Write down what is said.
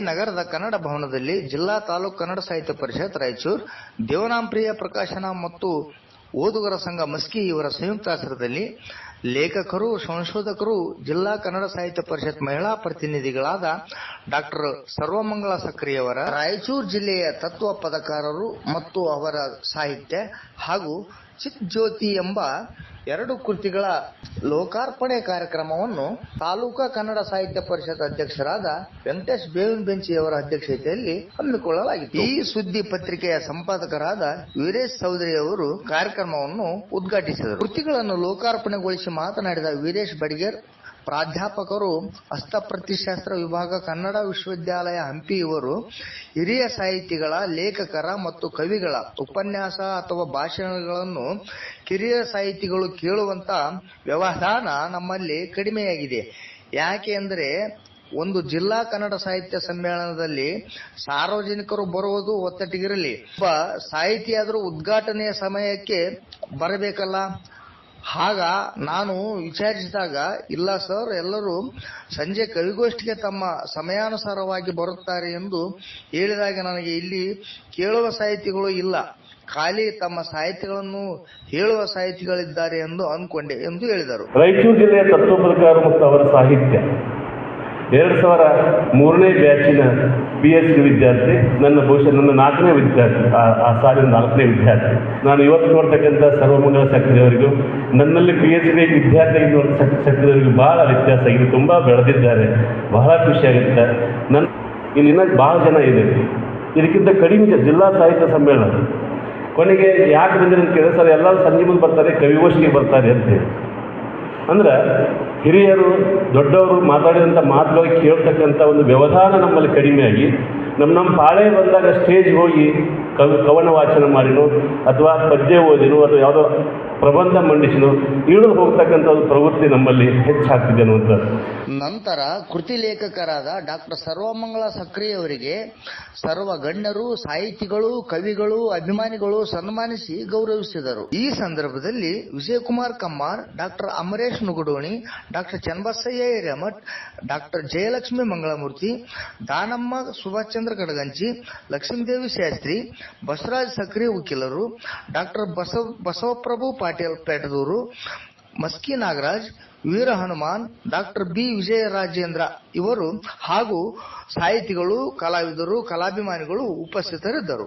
ನಗರದ ಕನ್ನಡ ಭವನದಲ್ಲಿ ಜಿಲ್ಲಾ ತಾಲೂಕು ಕನ್ನಡ ಸಾಹಿತ್ಯ ಪರಿಷತ್, ರಾಯಚೂರು, ದೇವನಾಂಪ್ರಿಯ ಪ್ರಕಾಶನ ಮತ್ತು ಓದುಗರ ಸಂಘ ಮಸ್ಕಿ ಇವರ ಸಂಯುಕ್ತಾಶ್ರಯದಲ್ಲಿ ಲೇಖಕರು, ಸಂಶೋಧಕರು, ಜಿಲ್ಲಾ ಕನ್ನಡ ಸಾಹಿತ್ಯ ಪರಿಷತ್ ಮಹಿಳಾ ಪ್ರತಿನಿಧಿಗಳಾದ ಡಾಕ್ಟರ್ ಸರ್ವಮಂಗಳ ಸಕ್ರಿಯವರ, ರಾಯಚೂರು ಜಿಲ್ಲೆಯ ತತ್ವ ಪದಕಾರರು ಮತ್ತು ಅವರ ಸಾಹಿತ್ಯ ಹಾಗೂ ಚಿತ್ ಜ್ಯೋತಿ ಎಂಬ ಎರಡು ಕೃತಿಗಳ ಲೋಕಾರ್ಪಣೆ ಕಾರ್ಯಕ್ರಮವನ್ನು ತಾಲೂಕಾ ಕನ್ನಡ ಸಾಹಿತ್ಯ ಪರಿಷತ್ ಅಧ್ಯಕ್ಷರಾದ ವೆಂಕಟೇಶ್ ಬೇವಿನ ಬೆಂಚಿಯವರ ಅಧ್ಯಕ್ಷತೆಯಲ್ಲಿ ಹಮ್ಮಿಕೊಳ್ಳಲಾಗಿತ್ತು. ಈ ಸುದ್ದಿ ಪತ್ರಿಕೆಯ ಸಂಪಾದಕರಾದ ವೀರೇಶ್ ಚೌಧರಿ ಅವರು ಕಾರ್ಯಕ್ರಮವನ್ನು ಉದ್ಘಾಟಿಸಿದರು. ಕೃತಿಗಳನ್ನು ಲೋಕಾರ್ಪಣೆಗೊಳಿಸಿ ಮಾತನಾಡಿದ ವೀರೇಶ್ ಬಡಿಗೇರ್ ಪ್ರಾಧ್ಯಾಪಕರು ಹಸ್ತಪ್ರತಿಶಾಸ್ತ್ರ ವಿಭಾಗ, ಕನ್ನಡ ವಿಶ್ವವಿದ್ಯಾಲಯ ಹಂಪಿ ಇವರು ಹಿರಿಯ ಸಾಹಿತಿಗಳ, ಲೇಖಕರ ಮತ್ತು ಕವಿಗಳ ಉಪನ್ಯಾಸ ಅಥವಾ ಭಾಷಣಗಳನ್ನು ಕಿರಿಯ ಸಾಹಿತಿಗಳು ಕೇಳುವಂತ ವ್ಯವಧಾನ ನಮ್ಮಲ್ಲಿ ಕಡಿಮೆಯಾಗಿದೆ. ಯಾಕೆ ಅಂದರೆ ಒಂದು ಜಿಲ್ಲಾ ಕನ್ನಡ ಸಾಹಿತ್ಯ ಸಮ್ಮೇಳನದಲ್ಲಿ ಸಾರ್ವಜನಿಕರು ಬರುವುದು ಒತ್ತಟ್ಟಿಗಿರಲಿ ಒಬ್ಬ ಸಾಹಿತಿಯಾದರೂ ಉದ್ಘಾಟನೆಯ ಸಮಯಕ್ಕೆ ಬರಬೇಕಲ್ಲ? ಆಗ ನಾನು ವಿಚಾರಿಸಿದಾಗ, ಇಲ್ಲ ಸರ್, ಎಲ್ಲರೂ ಸಂಜೆ ಕವಿಗೋಷ್ಠಿಗೆ ತಮ್ಮ ಸಮಯಾನುಸಾರವಾಗಿ ಬರುತ್ತಾರೆ ಎಂದು ಹೇಳಿದಾಗ ನನಗೆ ಇಲ್ಲಿ ಕೇಳುವ ಸಾಹಿತಿಗಳು ಇಲ್ಲ. ಖಾಲಿ ತಮ್ಮ ಸಾಹಿತ್ಯಗಳನ್ನು ಹೇಳುವ ಸಾಹಿತಿಗಳಿದ್ದಾರೆ ಎಂದು ಅಂದ್ಕೊಂಡೆ ಎಂದು ಹೇಳಿದರು. ರಾಯಚೂರು ಜಿಲ್ಲೆಯ ತತ್ವಪ್ರಕಾರ ಮತ್ತು ಅವರ ಸಾಹಿತ್ಯ. ಎರಡು ಸಾವಿರ ಮೂರನೇ ಬ್ಯಾಚಿನ ಪಿ ಎಚ್ ಡಿ ವಿದ್ಯಾರ್ಥಿ, ನನ್ನ ಬಹುಶಃ ನನ್ನ ನಾಲ್ಕನೇ ವಿದ್ಯಾರ್ಥಿ, ಆ- ಸಾಲಿನ ನಾಲ್ಕನೇ ವಿದ್ಯಾರ್ಥಿ. ನಾನು ಇವತ್ತು ನೋಡ್ತಕ್ಕಂಥ ಸರ್ವಮಂಗಲ ಸಕ್ರಿಯವರಿಗೂ, ನನ್ನಲ್ಲಿ ಪಿ ಎಚ್ ಡಿ ವಿದ್ಯಾರ್ಥಿ ಸಕ್ರಿಯವರಿಗೂ ಭಾಳ ವ್ಯತ್ಯಾಸ. ಇದು ತುಂಬ ಬೆಳೆದಿದ್ದಾರೆ, ಬಹಳ ಖುಷಿಯಾಗುತ್ತೆ ನನ್ನ ಇಲ್ಲಿನ ಭಾಳ ಜನ ಇದೆ. ಇದಕ್ಕಿಂತ ಕಡಿಮೆ ಜಿಲ್ಲಾ ಸಾಹಿತ್ಯ ಸಮ್ಮೇಳನ. ಕೊನೆಗೆ ಯಾಕೆ ಬಂದಿರೋ ಅಂತ ಕೇಳಿದ್ರೆ, ಸರ್, ಎಲ್ಲರೂ ಸಂಜೆ ಮುಂದೆ ಬರ್ತಾರೆ ಕವಿಗೋಷ್ಠಿಗೆ ಬರ್ತಾರೆ ಅಂತ ಅಂದ್ರೆ ಹಿರಿಯರು ದೊಡ್ಡವರು ಮಾತಾಡಿದಂಥ ಮಾತುಗಳು ಕೇಳ್ತಕ್ಕಂಥ ಒಂದು ವ್ಯವಧಾನ ನಮ್ಮಲ್ಲಿ ಕಡಿಮೆಯಾಗಿ ನಮ್ಮ ನಮ್ಮ ಪಾಳೆ ಬಂದಾಗ ಸ್ಟೇಜ್ ಹೋಗಿ ಕವಿ ಕವನ ವಾಚನ ಮಾಡಿನೋ, ಅಥವಾ ಪದ್ಯ ಓದಿನೋ, ಅಥವಾ ಯಾವುದೋ ಪ್ರಬಂಧ ಮಂಡಿಸಿನೋ, ಇಳಿದು ಹೋಗ್ತಕ್ಕಂಥ ಒಂದು ಪ್ರವೃತ್ತಿ ನಮ್ಮಲ್ಲಿ ಹೆಚ್ಚಾಗ್ತಿದೆ ಅನ್ನುವಂಥದ್ದು. ನಂತರ ಕೃತಿ ಲೇಖಕರಾದ ಡಾಕ್ಟರ್ ಸರ್ವಮಂಗಳ ಸಕ್ರಿಯವರಿಗೆ ಸರ್ವ ಗಣ್ಯರು, ಸಾಹಿತಿಗಳು, ಕವಿಗಳು, ಅಭಿಮಾನಿಗಳು ಸನ್ಮಾನಿಸಿ ಗೌರವಿಸಿದರು. ಈ ಸಂದರ್ಭದಲ್ಲಿ Vijayakumar Kammar doctor Amaresh Nugadoni, doctor Channabasayya Hiremath, doctor Jayalakshmi Mangalamurthy, Danamma Subhash Chandra Kadaganchi Lakshmidevi Shastri, Basavaraj Sakri ವಕೀಲರು, doctor Basava, Basavaprabhu Patil Petadur, Maski Nagaraj, Veera Hanuman, doctor B Vijayarajendra ಇವರು ಹಾಗೂ ಸಾಹಿತಿಗಳು, ಕಲಾವಿದರು, ಕಲಾಭಿಮಾನಿಗಳು ಉಪಸ್ಥಿತರಿದ್ದರು.